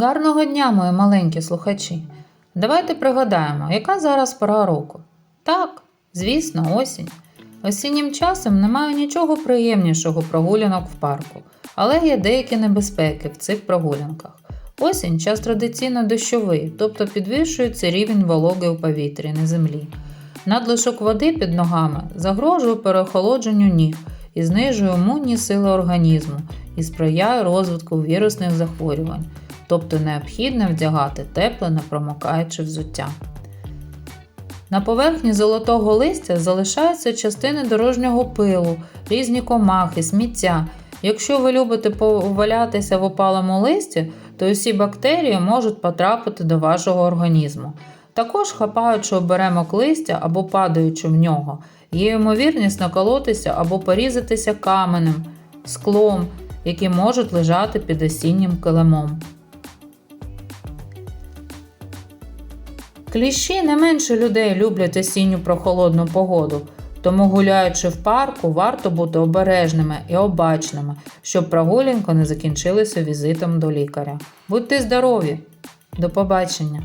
Гарного дня, мої маленькі слухачі. Давайте пригадаємо, яка зараз пора року. Так, звісно, осінь. Осіннім часом немає нічого приємнішого прогулянок в парку, але є деякі небезпеки в цих прогулянках. Осінь час традиційно дощовий, тобто підвищується рівень вологи у повітрі на землі. Надлишок води під ногами загрожує переохолодженню ніг і знижує імунні сили організму і сприяє розвитку вірусних захворювань, тобто необхідно вдягати тепле непромокаюче взуття. На поверхні золотого листя залишаються частини дорожнього пилу, різні комахи, сміття. Якщо ви любите повалятися в опалому листі, то усі бактерії можуть потрапити до вашого організму. Також, хапаючи оберемок листя або падаючи в нього, є ймовірність наколотися або порізатися каменем, склом, які можуть лежати під осіннім килимом. Кліщі не менше людей люблять осінню прохолодну погоду, тому гуляючи в парку, варто бути обережними і обачними, щоб прогулянка не закінчилася візитом до лікаря. Будьте здорові! До побачення!